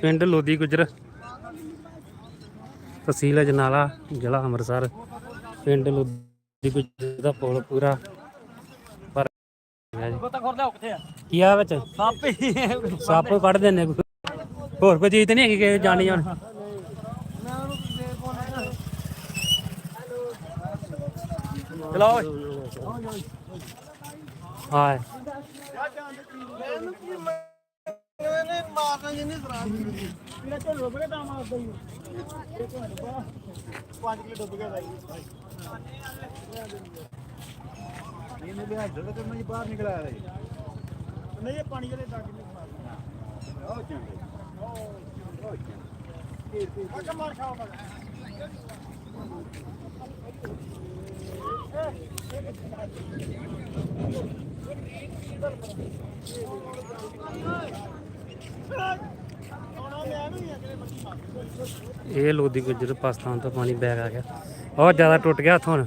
ਪਿੰਡ ਲੋਦੀ ਗੁਜਰ। ਤਹਿਸੀਲ ਅਜਨਾਲਾ ਜ਼ਿਲ੍ਹਾ ਅੰਮ੍ਰਿਤਸਰ। ਪਿੰਡ ਲੋਦੀ ਗੁਜਰ ਦਾ ਪੁਲ ਪੂਰਾ ਪਰ ਕੀ ਆ ਵਿੱਚ? ਸੱਪ ਸੱਪ ਕੱਢ ਦਿੰਨੇ ਹੋਰ ਕੋਈ ਚੀਜ਼ ਤੇ ਨਹੀਂ ਹੈਗੀ ਕਿ ਜਾਣੀ ਜਾਣ। ਚਲੋ ਹਾਂ ਇਹਨੇ ਮਾਰਨਾ ਜਿੰਨੀ ਸਰਾਂ ਕਿਹੜਾ ਝੋਲ ਬੜੇ ਤਾਂ ਮਾਰਦਾ ਹੀ 5 ਕਿਲੋ ਡੁੱਬ ਗਿਆ ਬਾਈ ਇਹਨੇ ਬਿਹਾਰ ਜਦੋਂ ਤੇ ਮੈਂ ਬਾਹਰ ਨਿਕਲ ਆਇਆ ਜੀ ਨਹੀਂ ਇਹ ਪਾਣੀ ਵਾਲੇ ਡੱਗ ਨਹੀਂ ਮਾਰਦਾ ਉਹ ਚੰਗੇ ਉਹ ਚੰਗੇ ਮਾਰ ਖਾਓ ਮਗਾ ਇਹ ਲੋਦੀ ਗੁਜਰ ਪਾਕਿਸਤਾਨ ਤੋਂ ਪਾਣੀ ਬੈਗ ਆ ਗਿਆ। ਬਹੁਤ ਜ਼ਿਆਦਾ ਟੁੱਟ ਗਿਆ ਹੱਥੋਂ ਹੁਣ।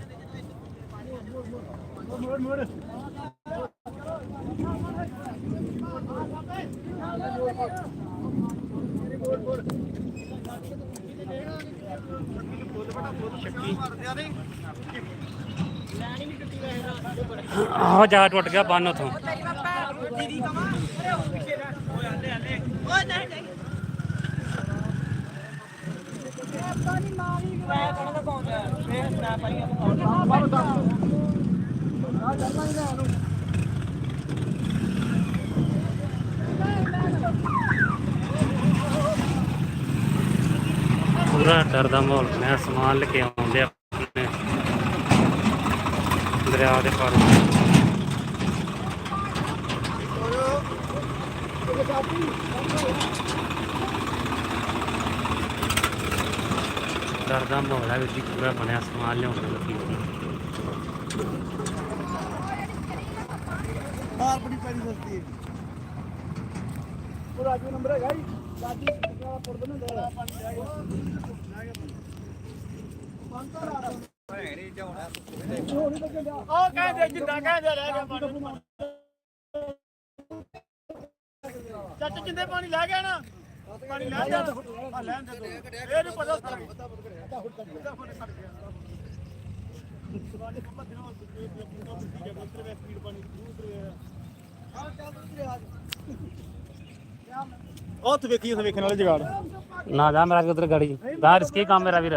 ਆਹ ਜ਼ਿਆਦਾ ਟੁੱਟ ਗਿਆ ਬੰਨ ਉਥੋਂ। ਪੂਰਾ ਡਰ ਦਾ ਮਾਹੌਲ ਮੈਂ ਸਮਾਨ ਲੈ ਕੇ ਆਉਂਦੇ ਆਪਣੇ ਦਰਿਆ ਦੇ ਪਾਰ। ਡਰ ਦਾ ਮਾਹੌਲ ਹੈ ਵਿੱਚ ਪੂਰਾ ਬਣਿਆ, ਸਮਾਨ ਲਿਆਉਣ ਲੱਗੀ ਮਾਰ ਬੜੀ ਪੈਣੀ ਸਸਤੀ ਹੈ ਉਹ ਰਾਜੂ ਨੰਬਰ ਹੈਗਾ ਜੀ। ਰਾਜੂ ਕਿਹੜਾ ਪੁਰਦ ਨੂੰ ਦੇ ਪਾਣੀ ਲੈ ਉਹ ਕਹਿੰਦੇ ਜਿੰਦਾ ਕਹਿੰਦੇ ਰਹਿ ਗਿਆ ਪਾਣੀ ਚੱਟ ਜਿੰਦੇ ਪਾਣੀ ਲੈ ਗਿਆ ਨਾ ਪਾਣੀ ਲੈ ਗਿਆ ਆ ਲੈਣ ਦੇ ਦੋ ਇਹ ਨਹੀਂ ਪਤਾ ਉਹ ਤੇ ਵੇਖੀ, ਉੱਥੇ ਵੇਖਣ ਵਾਲੇ ਜਗਾੜ। ਨਾ ਜਾ, ਮੇਰਾ ਉਧਰ ਗਾੜੀ? ਦਾ ਰਿਸਕੀ ਕੰਮ ਮੇਰਾ ਵੀਰ।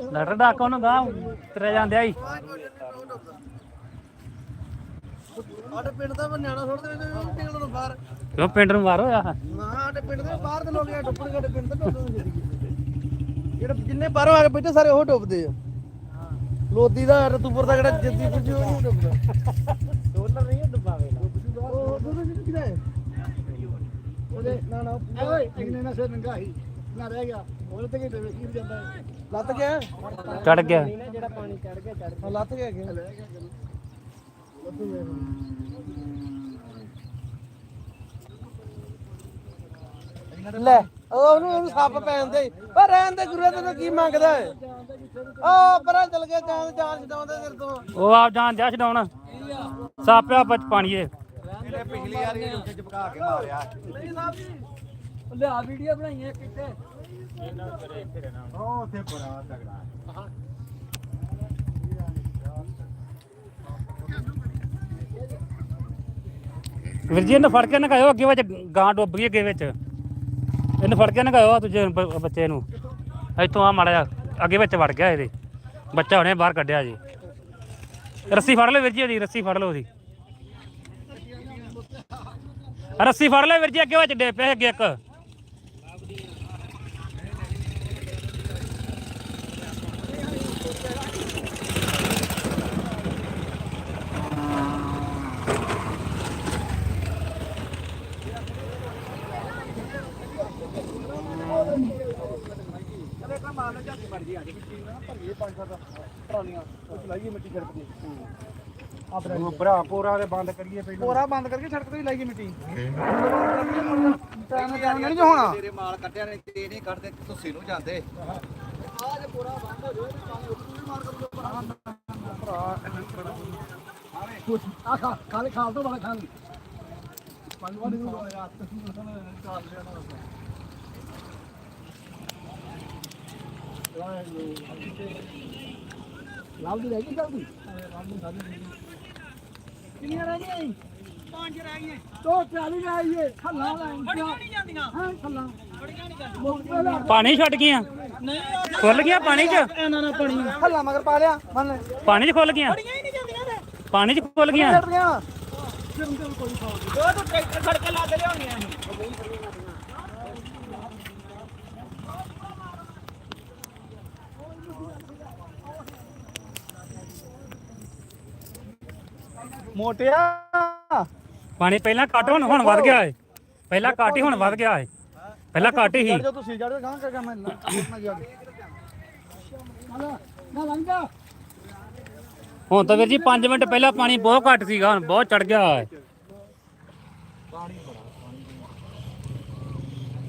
ਉਹਨੂੰ ਗਾ ਤੇਰੇ ਜਾਂਦੇ ਆਈ ਸਾਡੇ ਪਿੰਡ ਦਾ ਨਿਆਣਾ ਛੋੜਦੇ ਨੇ ਨਿਕਲਣ ਨੂੰ ਬਾਹਰ। ਕਿਉਂ ਪਿੰਡ ਨੂੰ ਮਾਰੋ ਆ ਨਾ ਸਾਡੇ ਪਿੰਡ ਦੇ ਬਾਹਰ ਦੇ ਲੋਕ ਆ ਡੁੱਬਣ ਸਾਡੇ ਪਿੰਡ ਦੇ ਜਿਹੜੇ ਜਿੰਨੇ ਬਾਹਰੋਂ ਆ ਕੇ ਬੈਠੇ ਸਾਰੇ ਉਹ ਡੁੱਬਦੇ ਆ। ਲੋਦੀ ਦਾ ਰਤੂਪੁਰ ਦਾ ਜਿਹੜਾ ਜੱਦੀ ਪੁੱਜੀ ਉਹ ਡੁੱਬਦਾ। ਡੋਲਰ ਨਹੀਂ ਡੁੱਬਾਵੇ ਉਹ ਹੈ ਉਹਦੇ ਨਾ ਨਾ ਓਏ ਇੰਨੇ ਨਾ ਸੇ ਨੰਗਾ ਹੀ ਨਾ ਰਹਿ ਗਿਆ? ਉਹਦੇ ਤੇ ਕਿਤੇ ਵੇਖੀ ਜਾਂਦਾ ਹੈ। ਲੱਤ ਗਿਆ? ਚੜ ਗਿਆ। ਜਿਹੜਾ ਪਾਣੀ ਚੜ ਗਿਆ ਚੜ ਹਾਂ ਲੱਤ ਗਿਆ ਗਿਆ ਲੈ ਉਹ ਉਹਨੂੰ ਉਹਨੂੰ ਸੱਪ ਪੈਣ ਦੇ। ਓ ਰਹਿਣ ਦੇ ਗੁਰੂ ਤੈਨੂੰ ਕੀ ਮੰਗਦਾ ਹੈ? ਓ ਪਰਾਂ ਚਲ ਗਿਆ ਜਾਨ ਜਾਨ ਛਡਾਉਂਦੇ ਤੇਰੇ ਤੋਂ। ਉਹ ਆਪ ਜਾਣ ਜਾ ਛਡਾਉਣ। ਸਾਪਿਆ ਬਚ ਪਾਣੀਏ ਇਹਨੇ ਪਿਛਲੀ ਵਾਰੀ ਉੱਥੇ ਚਪਕਾ ਕੇ ਮਾਰਿਆ। ਨਹੀਂ ਸਾਹਿਬ ਜੀ ਲਿਆ ਵੀਡੀਓ ਬਣਾਈਆਂ ਕਿੱਥੇ ਉਹ ਉੱਥੇ ਬੜਾ ਤਗੜਾ ਵੀਰ ਜੀ ਇਹਨੂੰ ਫੜ ਕੇ ਨਗਾਇਓ ਅੱਗੇ ਵਿੱਚ ਗਾਂ ਡੁੱਬ ਗਈ ਅੱਗੇ ਵਿੱਚ। ਇਹਨੂੰ ਫੜ ਕੇ ਨਗਾਇਓ ਆ ਦੂਜੇ ਬ- ਬੱਚੇ ਨੂੰ। ਇੱਥੋਂ ਆ ਮਾੜਾ ਜਿਹਾ ਅੱਗੇ ਵਿੱਚ ਵੜ ਗਿਆ ਇਹਦੇ। ਬੱਚਾ ਹੁਣੇ ਬਾਹਰ ਕੱਢਿਆ ਜੀ। ਰੱਸੀ ਫੜ ਲਓ ਵੀਰ ਜੀ ਉਹਦੀ ਰੱਸੀ ਫੜ ਲਓ ਉਹਦੀ। ਰੱਸੀ ਫੜ ਲੈ ਵੀਰ ਜੀ ਅੱਗੇ ਵਿੱਚ ਡੇ ਪਿਆ ਅੱਗੇ ਇੱਕ ਅਰੇ ਕਾ ਮਾਰਨਾ ਝਾਤੀ ਬਣ ਗਈ ਅੱਜ ਕਿੰਨਾ ਭਰੀਏ ਪੰਜ ਸੱਤ ਟਰਾਲੀਆਂ ਉਹ ਚਲਾਈਏ ਮਿੱਟੀ ਛੜਕਦੀ ਉਹ ਭਰਾ ਪੋਰਾ ਦੇ ਬੰਦ ਕਰੀਏ ਪਹਿਲਾਂ। ਪੋਰਾ ਬੰਦ ਕਰਕੇ ਸੜਕ ਤੇ ਲਾਈਏ ਮਿੱਟੀ। ਟਾਈਮ ਟਾਈਮ ਨਹੀਂ ਹੋਣਾ। ਤੇਰੇ ਮਾਲ ਕੱਟਿਆ ਨੇ ਤੇ ਨਹੀਂ ਕੱਢਦੇ ਤੁਸੀਂ ਨੂੰ ਜਾਂਦੇ। ਆ ਖਾ ਖਾਲੇ ਖਾਲ ਤੋਂ ਬੜਾ ਖਾਲ ਪੰਜ ਵਾਰ ਨੂੰ ਯਾਰ ਲਾਲ ਦੀ ਰਹਿ ਗਈ ਜਲਦੀ ਕਿੰਨੀਆਂ ਰਹਿ ਗਈਆਂ? ਪੰਜ ਰਹਿ ਗਈਆਂ। ਤੋ ਚਾਲੀ ਰਹਿ ਗਈਏ ਖੱਲਾ ਲੈ ਬੜੀਆਂ ਨਹੀਂ ਜਾਂਦੀਆਂ। ਹਾਂ ਖੱਲਾ। ਬੜੀਆਂ ਨਹੀਂ ਜਾਂਦੀਆਂ ਪਾਣੀ ਛੱਡ ਗਈਆਂ? ਨਹੀਂ ਖੁੱਲ ਗਈਆਂ ਪਾਣੀ 'ਚ? ਪਾਣੀ ਖੱਲਾ ਮਗਰ ਪਾ ਲਿਆ ਮੰਨ ਲੈ। ਪਾਣੀ 'ਚ ਖੁੱਲ ਨੇ। ਪਾਣੀ 'ਚ ਖੁੱਲ ਗਿਆ? ਉਹ ਤਾਂ ਟਰੈਕਟਰ ਖੜ ਕੇ ਲਿਆਉਣੀਆਂ ਮੋਟਿਆ। ਪਾਣੀ ਪਹਿਲਾਂ ਘੱਟ ਹੁਣ ਹੁਣ ਵੱਧ ਗਿਆ ਏ। ਪਹਿਲਾਂ ਘੱਟ ਹੀ ਹੁਣ ਵੱਧ ਗਿਆ ਏ। ਪਹਿਲਾਂ ਘੱਟ ਹੀ। ਜੋ ਤੁਸੀਂ ਜੜ ਗਾਂ ਕਰ ਮੈਂ ਨਾ ਮੈਂ ਜਾ ਨਾ ਲੰਗਾ ਹੁਣ ਤਾਂ ਵੀਰ ਜੀ 5 ਮਿੰਟ ਪਹਿਲਾਂ ਪਾਣੀ ਬਹੁਤ ਘੱਟ ਸੀਗਾ ਹੁਣ ਬਹੁਤ ਚੜ ਗਿਆ ਏ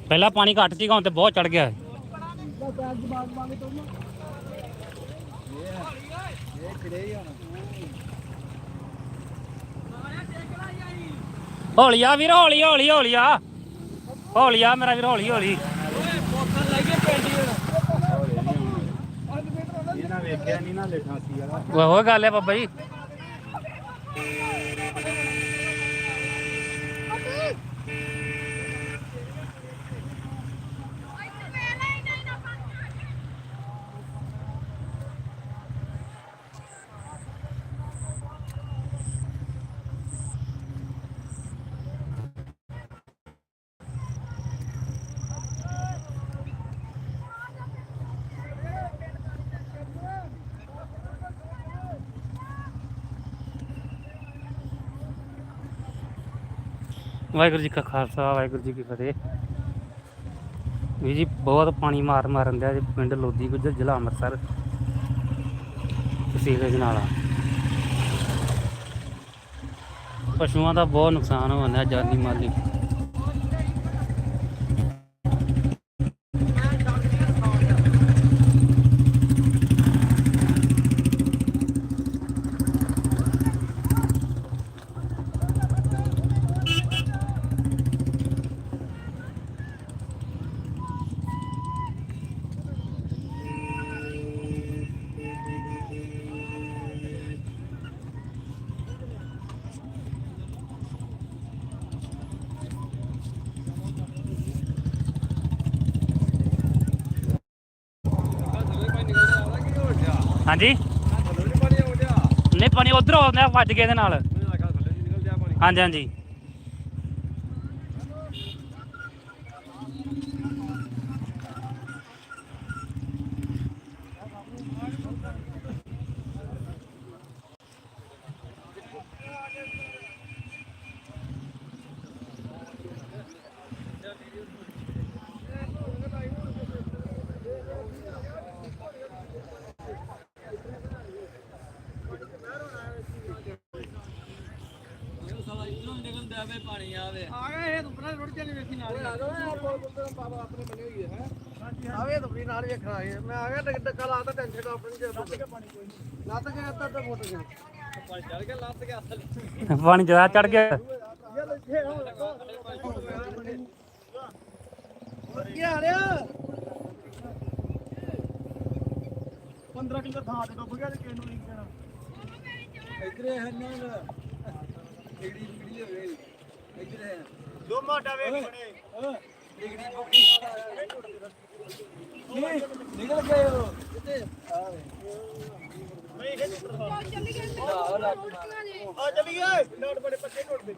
ਪਹਿਲਾਂ ਪਾਣੀ ਘੱਟ ਸੀਗਾ ਹੁਣ ਤੇ ਬਹੁਤ ਚੜ ਗਿਆ ਏ ਹੌਲੀ ਆ ਵੀਰ ਹੌਲੀ ਹੌਲੀ ਹੌਲੀ ਆ। ਹੌਲੀ ਆ ਮੇਰਾ ਵੀਰ ਹੌਲੀ ਹੌਲੀ। ਇਹਨਾਂ ਵੇਖਿਆ ਨਹੀਂ ਨਾ ਲੇਖਾਂ ਸੀ ਯਾਰ। ਉਹ ਗੱਲ ਹੈ ਬਾਬਾ ਜੀ। ਵਾਹਿਗੁਰੂ ਜੀ ਕਾ ਖਾਲਸਾ, ਵਾਹਿਗੁਰੂ ਜੀ ਕੀ ਫਤਿਹ। ਵੀ ਜੀ, ਬਹੁਤ ਪਾਣੀ ਮਾਰ ਮਾਰਨ ਦਿਆ ਜੀ ਪਿੰਡ ਲੋਦੀ ਗੁੱਜਰ, ਜ਼ਿਲ੍ਹਾ ਅੰਮ੍ਰਿਤਸਰ। ਤਹਿਸੀਲ ਜਨਾਲਾ ਪਸ਼ੂਆਂ ਦਾ ਬਹੁਤ ਨੁਕਸਾਨ ਹੋਣਾ ਜਾਨੀ ਮਾਲੀ। ਹਾਂਜੀ। ਨਹੀਂ ਪਾਣੀ ਉਧਰ ਆਉਂਦਾ ਵੱਜ ਗਿਆ ਇਹਦੇ ਨਾਲ। ਹਾਂਜੀ ਹਾਂਜੀ। ਆ ਗਏ ਇਹ ਦੁਪਰਾ ਰੋੜ ਚੱਲੀ ਵੇਖੀ ਨਾਲ ਆਵੇ ਦੁਪਰੀ ਨਾਲ ਵੇਖਣਾ ਹੈ ਮੈਂ ਆ ਗਿਆ ਟਿਕਟ ਟੱਕਾ ਲਾਤਾ ਟੈਨਸ਼ਨ ਆਪਣੀ ਜੇ ਲੱਤ ਕੇ ਅੱਧਾ ਅੱਧਾ ਫੁੱਟ ਗਿਆ ਪਾਣੀ ਚੜ ਗਿਆ। ਲੱਤ ਗਿਆ ਪਾਣੀ ਜ਼ਿਆਦਾ ਚੜ ਗਿਆ ਯਾਰ ਇੱਥੇ ਆ 15 ਕਿਲੋ ਥਾਂ ਤੇ ਡੁੱਬ ਗਿਆ ਤੇ ਕਿਹਨੂੰ ਨਹੀਂ ਕਹਿਣਾ ਇਧਰੇ ਹੈ ਨਾ ਡਿਗਰੀ ਡਿਗਰੀ ਹੋਵੇ ਇਧਰੇ ਹੈ। ਦੋ ਮਾਟਾ ਵੇਖ ਬਣੇ ਡਿਗਰੀ ਬੁੱਕੀ ਨਿਕਲ ਗਏ। ਉਹ ਕਿੱਥੇ ਆ ਚੱਲੀ ਗਏ। ਨਾਟ ਬੜੇ ਪੱਤੇ ਟੁੱਟਦੇ